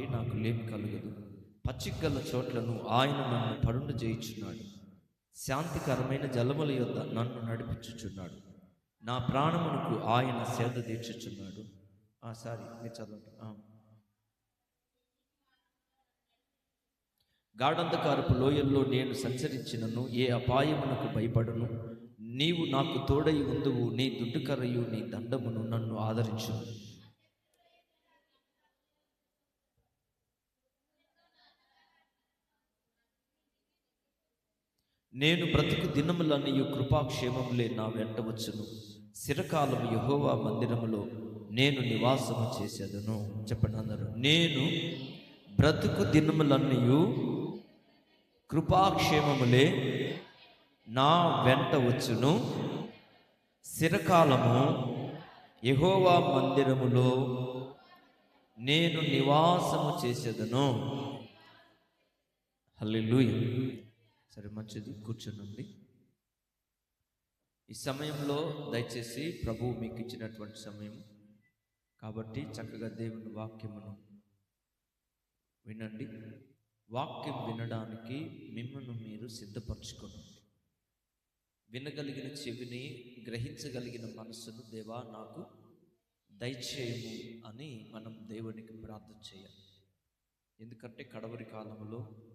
నాకు లేమి కలగదు. పచ్చికగల చోట్లను ఆయన నన్ను పరుండు చేయించున్నాడు శాంతికరమైన జలముల యొద్ద నన్ను నడిపించుచున్నాడు. నా ప్రాణమునకు ఆయన సేద తీర్చుచున్నాడు. ఆ సారీ మీరు చదవండి. గాఢంధకారపు లోయల్లో నేను సంచరించినను ఏ అపాయమునకు భయపడను? నీవు నాకు తోడై ఉందువు నీ దుడ్డుకరయు నీ దండమును నన్ను ఆదరించును. నేను బ్రతుకు దినములన్నయు కృపాక్షేమములే నా వెంట వచ్చును. శిరకాలం యహోవా మందిరములో నేను నివాసము చేసేదను. చెప్పండి అందరు. నేను బ్రతుకు దినములన్నయు కృపాక్షేమములే నా వెంట వచ్చును. శిరకాలము యహోవా మందిరములో నేను నివాసము చేసేదను. హల్లెలూయా. సరే మంచిది కూర్చోనండి ఈ సమయంలో దయచేసి ప్రభువు మీకు ఇచ్చినటువంటి సమయం కాబట్టి చక్కగా దేవుని వాక్యమును వినండి. వాక్యం వినడానికి మిమ్మల్ని మీరు సిద్ధపరచుకోనండి వినగలిగిన చెవిని గ్రహించగలిగిన మనస్సును దేవా నాకు దయచేయము అని మనం దేవునికి ప్రార్థన చేయాలి. ఎందుకంటే కడవరి కాలంలో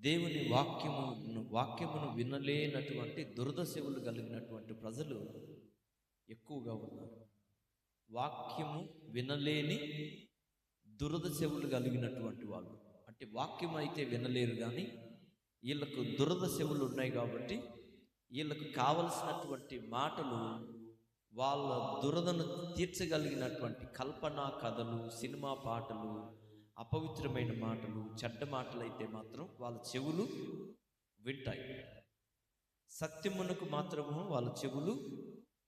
దేవుని వాక్యమును వాక్యమును వినలేనటువంటి దురదశవులు కలిగినటువంటి ప్రజలు ఎక్కువగా ఉన్నారు. వాక్యము వినలేని దురద చెవులు కలిగినటువంటి వాళ్ళు. అంటే వాక్యం అయితే వినలేరు కానీ వీళ్ళకు దురద చెవులు ఉన్నాయి కాబట్టి వీళ్ళకు కావలసినటువంటి మాటలు వాళ్ళ దురదను తీర్చగలిగినటువంటి కల్పన కథలు సినిమా పాటలు అపవిత్రమైన మాటలు చెడ్డ మాటలు అయితే మాత్రం వాళ్ళ చెవులు వింటాయి. సత్యమునకు మాత్రము వాళ్ళ చెవులు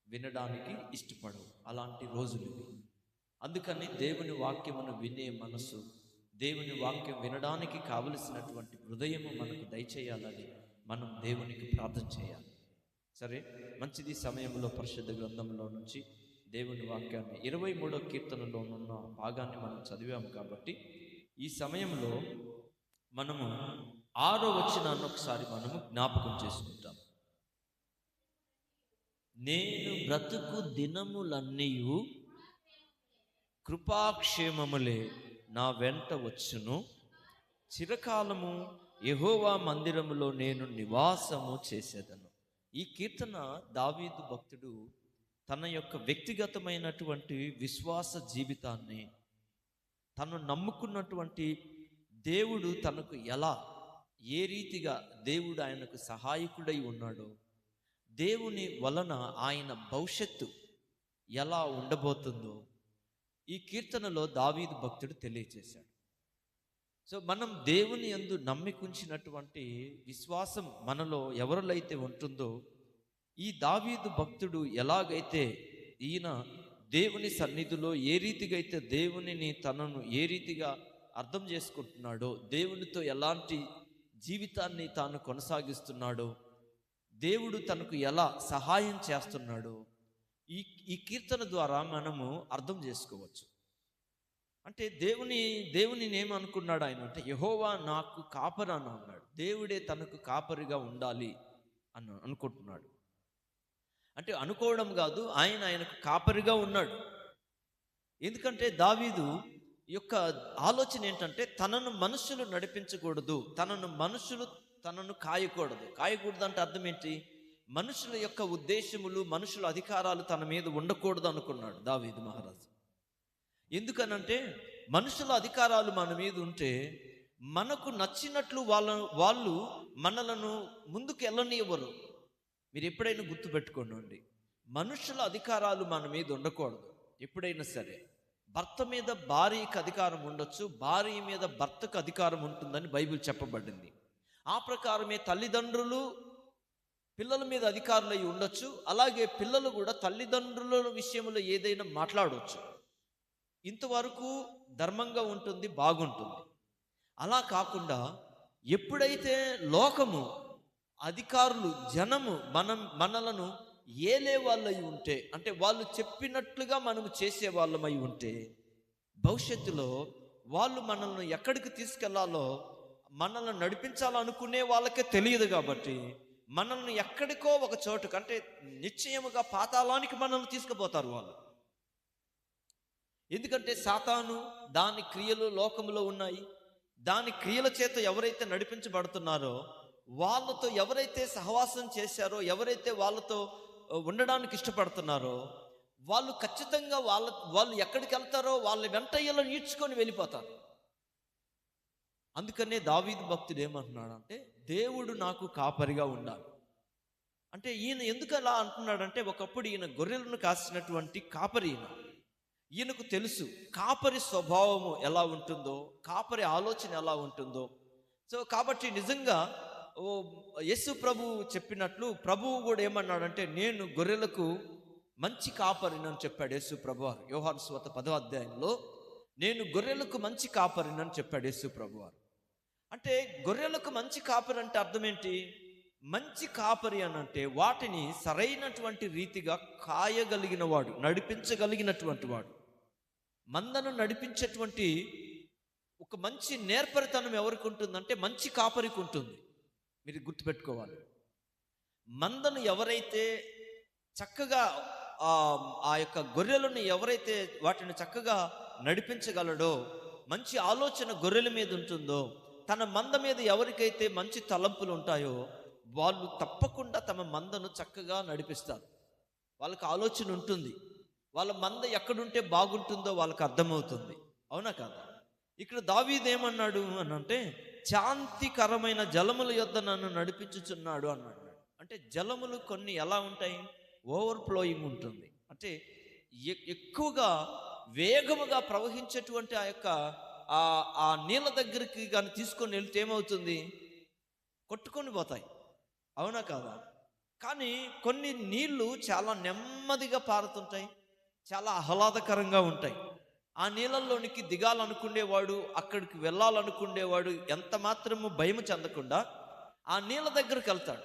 వినడానికి ఇష్టపడవు. అలాంటి రోజులు అందుకని దేవుని వాక్యమును వినే మనసు దేవుని వాక్యం వినడానికి కావలసినటువంటి హృదయము మనకు దయచేయాలని మనం దేవునికి ప్రార్థన చేయాలి. సరే మంచిది సమయంలో పరిశుద్ధ గ్రంథంలో నుంచి దేవుని వాక్యాన్ని ఇరవై మూడో కీర్తనలోనున్న భాగాన్ని మనం చదివాము కాబట్టి ఈ సమయంలో మనము ఆరో వచనాన్ని ఒకసారి మనము జ్ఞాపకం చేసుకుంటాం. నేను బ్రతుకు దినములన్నీయు కృపాక్షేమములే నా వెంట వచ్చును. చిరకాలము యహోవా మందిరములో నేను నివాసము చేసేదను. ఈ కీర్తన దావీదు భక్తుడు తన యొక్క వ్యక్తిగతమైనటువంటి విశ్వాస జీవితాన్ని తను నమ్ముకున్నటువంటి దేవుడు తనకు ఎలా ఏ రీతిగా దేవుడు ఆయనకు సహాయకుడై ఉన్నాడో దేవుని వలన ఆయన భవిష్యత్తు ఎలా ఉండబోతుందో ఈ కీర్తనలో దావీదు భక్తుడు తెలియజేశాడు సో మనం దేవుని యందు నమ్మికుంచినటువంటి విశ్వాసం మనలో ఎవరిలో ఉంటుందో ఈ దావీదు భక్తుడు ఎలాగైతే ఈయన దేవుని సన్నిధిలో ఏ రీతిగా అయితే దేవునిని తనను ఏ రీతిగా అర్థం చేసుకుంటున్నాడో దేవునితో ఎలాంటి జీవితాన్ని తాను కొనసాగిస్తున్నాడో దేవుడు తనకు ఎలా సహాయం చేస్తున్నాడో ఈ ఈ కీర్తన ద్వారా మనము అర్థం చేసుకోవచ్చు. అంటే దేవుని దేవుని ఏమనుకున్నాడు ఆయన అంటే యహోవా నాకు కాపరి అన్నాడు. దేవుడే తనకు కాపరిగా ఉండాలి అని అనుకుంటున్నాడు. అంటే అనుకోవడం కాదు ఆయన ఆయనకు కాపరిగా ఉన్నాడు. ఎందుకంటే దావీదు యొక్క ఆలోచన ఏంటంటే తనను మనుషులు నడిపించకూడదు తనను మనుషులు తనను కాయకూడదు. కాయకూడదు అంటే అర్థం ఏంటి? మనుషుల యొక్క ఉద్దేశములు మనుషుల అధికారాలు తన మీద ఉండకూడదు అనుకున్నాడు దావీదు మహారాజు. ఎందుకనంటే మనుషుల అధికారాలు మన మీద ఉంటే మనకు నచ్చినట్లు వాళ్ళ వాళ్ళు మనలను ముందుకు వెళ్ళనివ్వరు మీరు ఎప్పుడైనా గుర్తుపెట్టుకోండి మనుషుల అధికారాలు మన మీద ఉండకూడదు. ఎప్పుడైనా సరే భర్త మీద భార్యకి అధికారం ఉండొచ్చు భార్య మీద భర్తకు అధికారం ఉంటుందని బైబిల్ చెప్పబడింది. ఆ ప్రకారమే తల్లిదండ్రులు పిల్లల మీద అధికారులు అయి ఉండొచ్చు అలాగే పిల్లలు కూడా తల్లిదండ్రుల విషయంలో ఏదైనా మాట్లాడవచ్చు ఇంతవరకు ధర్మంగా ఉంటుంది బాగుంటుంది. అలా కాకుండా ఎప్పుడైతే లోకము అధికారులు జనము మనం మనలను ఏలే వాళ్ళై ఉంటే అంటే వాళ్ళు చెప్పినట్లుగా మనము చేసే వాళ్ళమై ఉంటే భవిష్యత్తులో వాళ్ళు మనల్ని ఎక్కడికి తీసుకెళ్ళాలో మనల్ని నడిపించాలనుకునే వాళ్ళకే తెలియదు కాబట్టి మనల్ని ఎక్కడికో ఒక చోటుకు అంటే నిశ్చయముగా పాతాళానికి మనల్ని తీసుకుపోతారు వాళ్ళు. ఎందుకంటే సాతాను దాని క్రియలు లోకములో ఉన్నాయి. దాని క్రియల చేత ఎవరైతే నడిపించబడుతున్నారో వాళ్ళతో ఎవరైతే సహవాసం చేశారో ఎవరైతే వాళ్ళతో ఉండడానికి ఇష్టపడుతున్నారో వాళ్ళు ఖచ్చితంగా వాళ్ళ వాళ్ళు ఎక్కడికి వెళ్తారో వాళ్ళ వెంటయ్యలో ఈడ్చుకొని వెళ్ళిపోతారు. అందుకనే దావీదు భక్తుడు ఏమంటున్నాడంటే దేవుడు నాకు కాపరిగా ఉండాలి అంటే ఈయన ఎందుకు అలా అంటున్నాడంటే ఒకప్పుడు ఈయన గొర్రెలను కాసినటువంటి కాపరి ఈయన. ఈయనకు తెలుసు కాపరి స్వభావము ఎలా ఉంటుందో కాపరి ఆలోచన ఎలా ఉంటుందో. సో కాబట్టి నిజంగా ఓ యేసు ప్రభు చెప్పినట్లు ప్రభువు కూడా ఏమన్నాడంటే నేను గొర్రెలకు మంచి కాపరినని చెప్పాడు యేసు ప్రభు. వారు యోహాను స్వత పదో అధ్యాయంలో నేను గొర్రెలకు మంచి కాపరినని చెప్పాడు యేసు ప్రభు. వారు అంటే గొర్రెలకు మంచి కాపరి అంటే అర్థం ఏంటి? మంచి కాపరి అని అంటే వాటిని సరైనటువంటి రీతిగా కాయగలిగిన వాడు నడిపించగలిగినటువంటి వాడు. మందను నడిపించేటువంటి ఒక మంచి నేర్పరితనం ఎవరికి ఉంటుందంటే మంచి కాపరికి ఉంటుంది. మీరు గుర్తుపెట్టుకోవాలి. మందను ఎవరైతే చక్కగా ఆ యొక్క గొర్రెలను ఎవరైతే వాటిని చక్కగా నడిపించగలడో మంచి ఆలోచన గొర్రెల మీద ఉంటుందో తన మంద మీద ఎవరికైతే మంచి తలంపులు ఉంటాయో వాళ్ళు తప్పకుండా తమ మందను చక్కగా నడిపిస్తారు. వాళ్ళకి ఆలోచన ఉంటుంది. వాళ్ళ మంద ఎక్కడుంటే బాగుంటుందో వాళ్ళకి అర్థమవుతుంది. అవునా కాదా? ఇక్కడ దావీదేమన్నాడు అని అంటే శాంతికరమైన జలముల యొద్ద నన్ను నడిపించుచున్నాడు అన్నాడు. అంటే జలములు కొన్ని ఎలా ఉంటాయి? ఓవర్ ఫ్లోయింగ్ ఉంటుంది. అంటే ఎ- ఎక్కువగా వేగముగా ప్రవహించేటువంటి ఆ యొక్క ఆ ఆ నీళ్ళ దగ్గరికి కానీ తీసుకొని వెళ్తే ఏమవుతుంది? కొట్టుకొని పోతాయి. అవునా కాదా? కానీ కొన్ని నీళ్ళు చాలా నెమ్మదిగా పారుతుంటాయి. చాలా ఆహ్లాదకరంగా ఉంటాయి. ఆ నీళ్ళల్లోనికి దిగాలనుకునేవాడు అక్కడికి వెళ్ళాలనుకునేవాడు ఎంత మాత్రము భయం చెందకుండా ఆ నీళ్ళ దగ్గరికి వెళ్తాడు.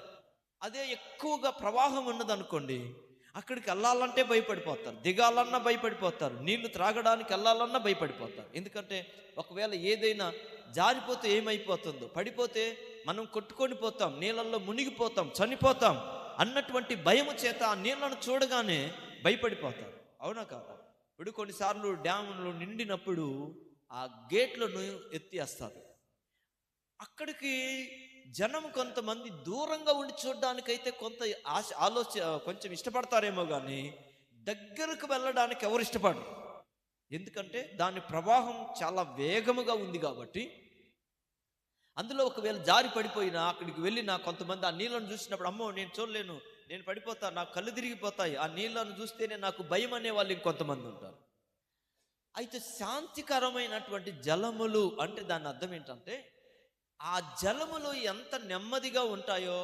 అదే ఎక్కువగా ప్రవాహం ఉన్నదనుకోండి అక్కడికి వెళ్ళాలంటే భయపడిపోతారు. దిగాలన్నా భయపడిపోతారు. నీళ్ళు త్రాగడానికి వెళ్ళాలన్నా భయపడిపోతారు. ఎందుకంటే ఒకవేళ ఏదైనా జారిపోతే ఏమైపోతుందో పడిపోతే మనం కొట్టుకొని పోతాం నీళ్ళల్లో మునిగిపోతాం చనిపోతాం అన్నటువంటి భయము చేత ఆ నీళ్ళను చూడగానే భయపడిపోతారు. అవునా కాదా? ఇప్పుడు కొన్నిసార్లు డ్యాములు నిండినప్పుడు ఆ గేట్లను ఎత్తేస్తారు. అక్కడికి జనం కొంతమంది దూరంగా ఉండి చూడడానికైతే కొంత ఆశ ఆలోచ కొంచెం ఇష్టపడతారేమో కానీ దగ్గరకు వెళ్ళడానికి ఎవరు ఇష్టపడరు. ఎందుకంటే దాని ప్రవాహం చాలా వేగముగా ఉంది కాబట్టి అందులో ఒకవేళ జారి పడిపోయినా అక్కడికి వెళ్ళినా కొంతమంది ఆ నీళ్ళను చూసినప్పుడు అమ్మో నేను చూడలేను నేను పడిపోతా నాకు కళ్ళు తిరిగిపోతాయి ఆ నీళ్ళను చూస్తేనే నాకు భయం అనే వాళ్ళు ఇంకొంతమంది ఉంటారు. అయితే శాంతికరమైనటువంటి జలములు అంటే దాని అర్థం ఏంటంటే ఆ జలములు ఎంత నెమ్మదిగా ఉంటాయో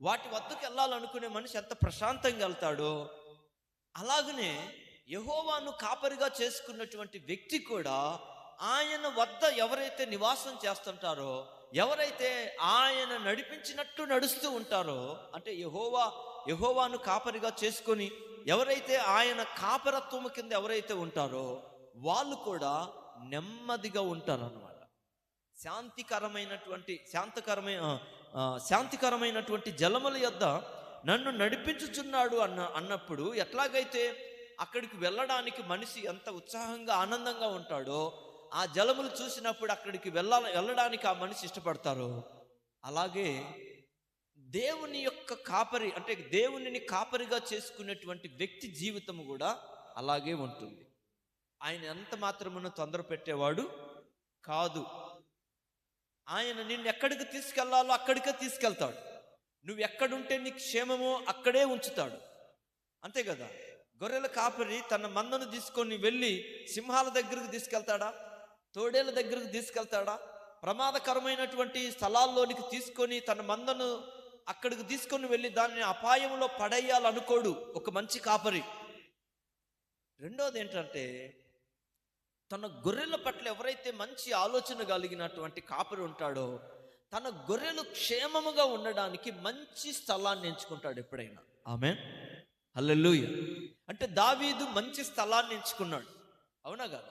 వాటి వద్దకు వెళ్ళాలనుకునే మనిషి ఎంత ప్రశాంతంగా వెళ్తాడో అలాగనే యహోవాను కాపరిగా చేసుకున్నటువంటి వ్యక్తి కూడా ఆయన వద్ద ఎవరైతే నివాసం చేస్తుంటారో ఎవరైతే ఆయన నడిపించినట్టు నడుస్తూ ఉంటారో అంటే యహోవా యహోవాను కాపరిగా చేసుకొని ఎవరైతే ఆయన కాపరత్వము కింద ఎవరైతే ఉంటారో వాళ్ళు కూడా నెమ్మదిగా ఉంటారు అన్నమాట శాంతికరమైనటువంటి శాంతకరమైన శాంతికరమైనటువంటి జలముల యొద్ద నన్ను నడిపించుచున్నాడు అన్న అన్నప్పుడు ఎట్లాగైతే అక్కడికి వెళ్ళడానికి మనిషి ఎంత ఉత్సాహంగా ఆనందంగా ఉంటాడో ఆ జలములు చూసినప్పుడు అక్కడికి వెళ్ళాల వెళ్ళడానికి ఆ మనిషి ఇష్టపడతారు. అలాగే దేవుని యొక్క కాపరి అంటే దేవునిని కాపరిగా చేసుకునేటువంటి వ్యక్తి జీవితం కూడా అలాగే ఉంటుంది. ఆయన ఎంత మాత్రమున తొందర పెట్టేవాడు కాదు. ఆయన నిన్ను ఎక్కడికి తీసుకెళ్ళాలో అక్కడికే తీసుకెళ్తాడు. నువ్వు ఎక్కడుంటే నీ క్షేమమో అక్కడే ఉంచుతాడు. అంతే కదా? గొర్రెల కాపరి తన మందను తీసుకొని వెళ్ళి సింహాల దగ్గరకు తీసుకెళ్తాడా? తోడేళ్ళ దగ్గరకు తీసుకెళ్తాడా? ప్రమాదకరమైనటువంటి స్థలాల్లోనికి తీసుకొని తన మందను అక్కడికి తీసుకొని వెళ్ళి దాన్ని అపాయంలో పడేయాలనుకోడు ఒక మంచి కాపరి. రెండోది ఏంటంటే తన గొర్రెల పట్ల ఎవరైతే మంచి ఆలోచన కలిగినటువంటి కాపరి ఉంటాడో తన గొర్రెలు క్షేమముగా ఉండడానికి మంచి స్థలాన్ని ఎంచుకుంటాడు ఎప్పుడైనా. ఆమె హల్లెలూయ. అంటే దావీదు మంచి స్థలాన్ని ఎంచుకున్నాడు. అవునా కదా?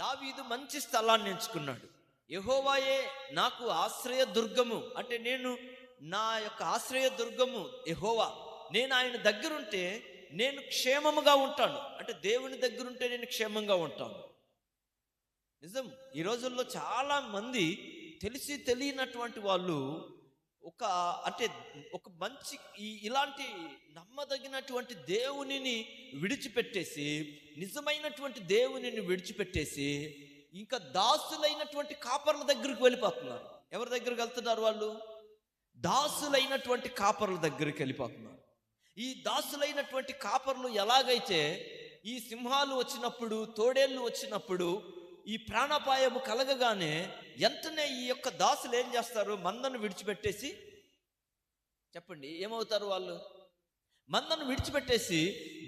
దావీదు మంచి స్థలాన్ని ఎంచుకున్నాడు. యహోవాయే నాకు ఆశ్రయ దుర్గము. అంటే నేను నా యొక్క ఆశ్రయ దుర్గము యహోవా. నేను ఆయన దగ్గరుంటే నేను క్షేమముగా ఉంటాను. అంటే దేవుని దగ్గరుంటే నేను క్షేమంగా ఉంటాను. నిజం. ఈ రోజుల్లో చాలా మంది తెలిసి తెలియనటువంటి వాళ్ళు ఒక అంటే ఒక మంచి ఈ ఇలాంటి నమ్మదగినటువంటి దేవునిని విడిచిపెట్టేసి నిజమైనటువంటి దేవునిని విడిచిపెట్టేసి ఇంకా దాసులైనటువంటి కాపర్ల దగ్గరికి వెళ్ళిపోతున్నారు. ఎవరి దగ్గరికి వెళ్తున్నారు వాళ్ళు? దాసులైనటువంటి కాపర్ల దగ్గరికి వెళ్ళిపోతున్నారు. ఈ దాసులైనటువంటి కాపర్లు ఎలాగైతే ఈ సింహాలు వచ్చినప్పుడు తోడేళ్ళు వచ్చినప్పుడు ఈ ప్రాణాపాయము కలగగానే వెంటనే ఈ యొక్క దాసులు ఏం చేస్తారు? మందను విడిచిపెట్టేసి చెప్పండి ఏమవుతారు వాళ్ళు? మందను విడిచిపెట్టేసి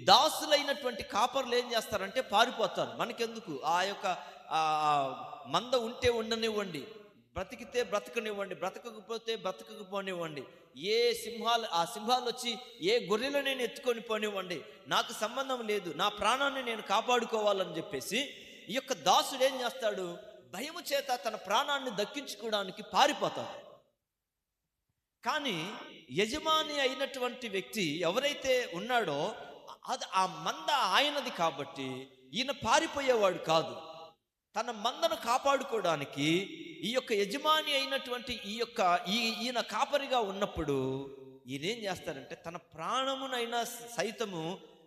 దాసులైనటువంటి కాపర్లు ఏం చేస్తారంటే పారిపోతారు. మనకెందుకు? ఆ యొక్క మంద ఉంటే ఉండనివ్వండి బ్రతికితే బ్రతకనివ్వండి బ్రతకకపోతే బ్రతకకపోనివ్వండి ఏ సింహాలు ఆ సింహాలు వచ్చి ఏ గొర్రెలు నేను ఎత్తుకొని పోనివ్వండి నాకు సంబంధం లేదు నా ప్రాణాన్ని నేను కాపాడుకోవాలని చెప్పేసి ఈ యొక్క దాసుడు ఏం చేస్తాడు? భయము చేత తన ప్రాణాన్ని దక్కించుకోవడానికి పారిపోతాడు. కానీ యజమాని అయినటువంటి వ్యక్తి ఎవరైతే ఉన్నాడో అది ఆ మంద ఆయనది కాబట్టి ఈయన పారిపోయేవాడు కాదు. తన మందను కాపాడుకోవడానికి ఈ యొక్క యజమాని అయినటువంటి ఈ యొక్క ఈ ఈయన కాపరిగా ఉన్నప్పుడు ఈయన ఏం చేస్తాడంటే తన ప్రాణమునైనా సైతము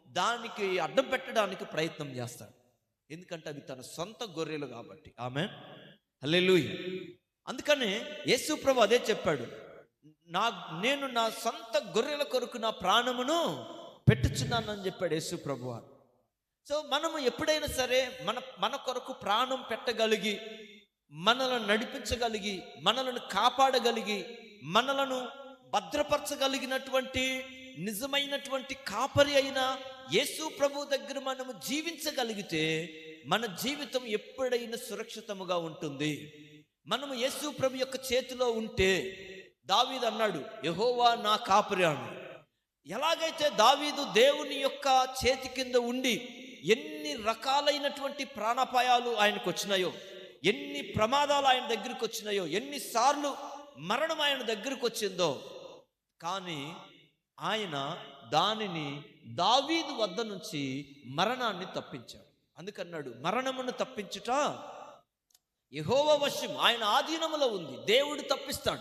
దానికి అడ్డం పెట్టడానికి ప్రయత్నం చేస్తాడు. ఎందుకంటే అవి తన సొంత గొర్రెలు కాబట్టి. ఆమె హల్లెలూయా. అందుకనే యేసుప్రభు అదే చెప్పాడు. నా నేను నా సొంత గొర్రెల కొరకు నా ప్రాణమును పెట్టుచున్నానని చెప్పాడు యేసు ప్రభు సో మనము ఎప్పుడైనా సరే మన మన కొరకు ప్రాణం పెట్టగలిగి మనలను నడిపించగలిగి మనలను కాపాడగలిగి మనలను భద్రపరచగలిగినటువంటి నిజమైనటువంటి కాపరి అయిన యేసు ప్రభు దగ్గర మనము జీవించగలిగితే మన జీవితం ఎప్పుడైనా సురక్షితముగా ఉంటుంది. మనము యేసు ప్రభు యొక్క చేతిలో ఉంటే దావీదు అన్నాడు యహోవా నా కాపరి అన్నాడు. ఎలాగైతే దావీదు దేవుని యొక్క చేతి కింద ఉండి ఎన్ని రకాలైనటువంటి ప్రాణాపాయాలు ఆయనకు వచ్చినాయో ఎన్ని ప్రమాదాలు ఆయన దగ్గరికి వచ్చినాయో ఎన్నిసార్లు మరణం ఆయన దగ్గరికి వచ్చిందో కానీ ఆయన దానిని దావీదు వద్ద నుంచి మరణాన్ని తప్పించాడు. అందుకన్నాడు మరణమును తప్పించుట యహోవ వశ్యం ఆయన ఆధీనములో ఉంది దేవుడు తప్పిస్తాడు.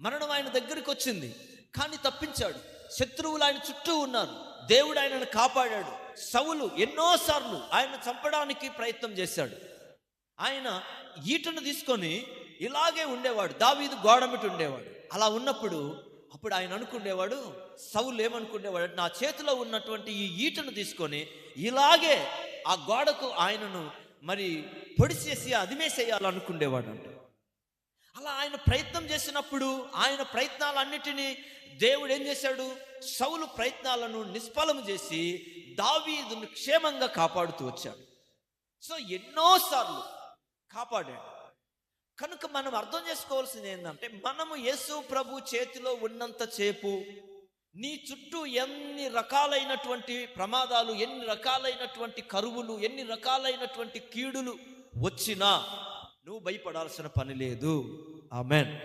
మరణం ఆయన దగ్గరికి వచ్చింది కానీ తప్పించాడు. శత్రువులు ఆయన చుట్టూ ఉన్నారు దేవుడు ఆయనను కాపాడాడు. సవులు ఎన్నోసార్లు ఆయన చంపడానికి ప్రయత్నం చేశాడు. ఆయన ఈటను తీసుకొని ఇలాగే ఉండేవాడు దావీదు గోడమిటి ఉండేవాడు. అలా ఉన్నప్పుడు అప్పుడు ఆయన అనుకునేవాడు సౌలు ఏమనుకునేవాడు? నా చేతిలో ఉన్నటువంటి ఈ ఈటను తీసుకొని ఇలాగే ఆ గోడకు ఆయనను మరి పొడిచేసి అదిమేసేయాలనుకునేవాడు అంట అలా ఆయన ప్రయత్నం చేసినప్పుడు ఆయన ప్రయత్నాలన్నిటినీ దేవుడు ఏం చేశాడు? సౌలు ప్రయత్నాలను నిష్ఫలం చేసి దావీదును క్షేమంగా కాపాడుతూ వచ్చాడు. సో ఎన్నోసార్లు కాపాడాడు. కనుక మనం అర్థం చేసుకోవాల్సింది ఏంటంటే మనము యేసు ప్రభు చేతిలో ఉన్నంత చేపు నీ చుట్టూ ఎన్ని రకాలైనటువంటి ప్రమాదాలు ఎన్ని రకాలైనటువంటి కరువులు ఎన్ని రకాలైనటువంటి కీడులు వచ్చినా నువ్వు భయపడాల్సిన పని లేదు. ఆమెన్.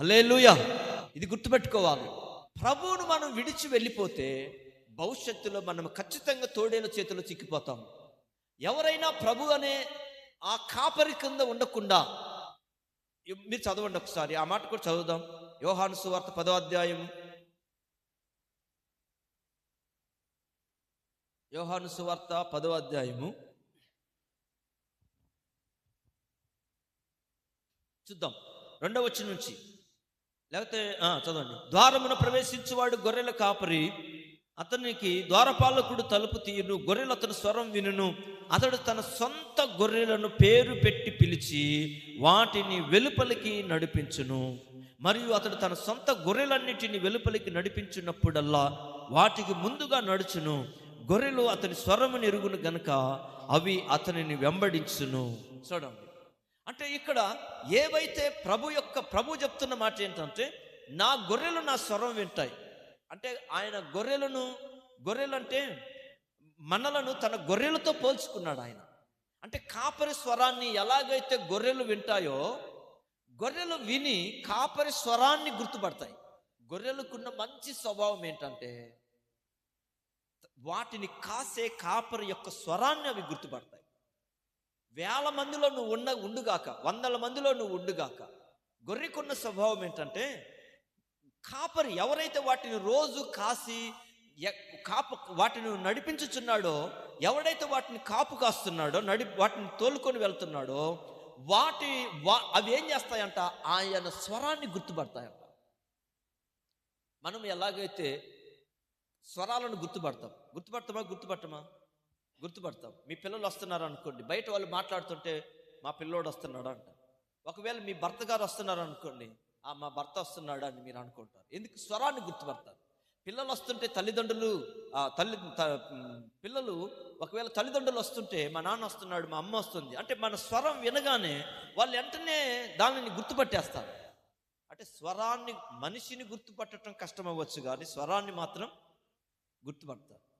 హలేలుయా ఇది గుర్తుపెట్టుకోవాలి. ప్రభువును మనం విడిచి వెళ్ళిపోతే భవిష్యత్తులో మనం ఖచ్చితంగా తోడేల చేతిలో చిక్కిపోతాం. ఎవరైనా ప్రభు అనే ఆ కాపరి కింద ఉండకుండా మీరు చదవండి ఒకసారి. ఆ మాట కూడా చదువుదాం. యోహాను సువార్త పదో అధ్యాయం. యోహాను సువార్త పదో అధ్యాయము. చూద్దాం. రెండవ వచ్చి నుంచి. లేకపోతే చదవండి. ద్వారమున ప్రవేశించువాడు గొర్రెల కాపరి. అతనికి ద్వారపాలకుడు తలుపు తీయును గొర్రెలు అతని స్వరం వినును. అతడు తన సొంత గొర్రెలను పేరు పెట్టి పిలిచి వాటిని వెలుపలికి నడిపించును. మరియు అతడు తన సొంత గొర్రెలన్నిటిని వెలుపలికి నడిపించినప్పుడల్లా వాటికి ముందుగా నడుచును. గొర్రెలు అతని స్వరముని ఎరుగును గనుక అవి అతనిని వెంబడించును. చూడండి. అంటే ఇక్కడ ఏవైతే ప్రభు యొక్క ప్రభు చెప్తున్న మాట ఏంటంటే నా గొర్రెలు నా స్వరం వింటాయి. అంటే ఆయన గొర్రెలను గొర్రెలు అంటే మనలను తన గొర్రెలతో పోల్చుకున్నాడు ఆయన. అంటే కాపరి స్వరాన్ని ఎలాగైతే గొర్రెలు వింటాయో గొర్రెలు విని కాపరి స్వరాన్ని గుర్తుపడతాయి. గొర్రెలకున్న మంచి స్వభావం ఏంటంటే వాటిని కాసే కాపరి యొక్క స్వరాన్ని అవి గుర్తుపడతాయి. వేల మందిలో నువ్వు ఉన్న ఉండుగాక వందల మందిలో నువ్వు ఉండుగాక గొర్రెకున్న స్వభావం ఏంటంటే కాపరి ఎవరైతే వాటిని రోజు కాసి ఎ- కాపు వాటిని నడిపించుచున్నాడో ఎవడైతే వాటిని కాపు కాస్తున్నాడో నడి వాటిని తోలుకొని వెళ్తున్నాడో వాటి వా- అవి ఏం చేస్తాయంట? ఆయన స్వరాన్ని గుర్తుపడతాయంట. మనం ఎలాగైతే స్వరాలను గుర్తుపడతాం గుర్తుపడతామా గుర్తుపట్టమా? గుర్తుపడతాం. మీ పిల్లలు వస్తున్నారు అనుకోండి బయట వాళ్ళు మాట్లాడుతుంటే మా పిల్లోడు వస్తున్నాడు అంట ఒకవేళ మీ భర్త గారు వస్తున్నారు అనుకోండి ఆ మా భర్త వస్తున్నాడు అని మీరు అనుకుంటారు. ఎందుకు? స్వరాన్ని గుర్తుపడతారు. పిల్లలు వస్తుంటే తల్లిదండ్రులు తల్లి పిల్లలు ఒకవేళ తల్లిదండ్రులు వస్తుంటే మా నాన్న వస్తున్నాడు మా అమ్మ వస్తుంది. అంటే మన స్వరం వినగానే వాళ్ళు వెంటనే దానిని గుర్తుపట్టేస్తారు. అంటే స్వరాన్ని మనిషిని గుర్తుపట్టడం కష్టం అవ్వచ్చు కానీ స్వరాన్ని మాత్రం గుర్తుపడతారు.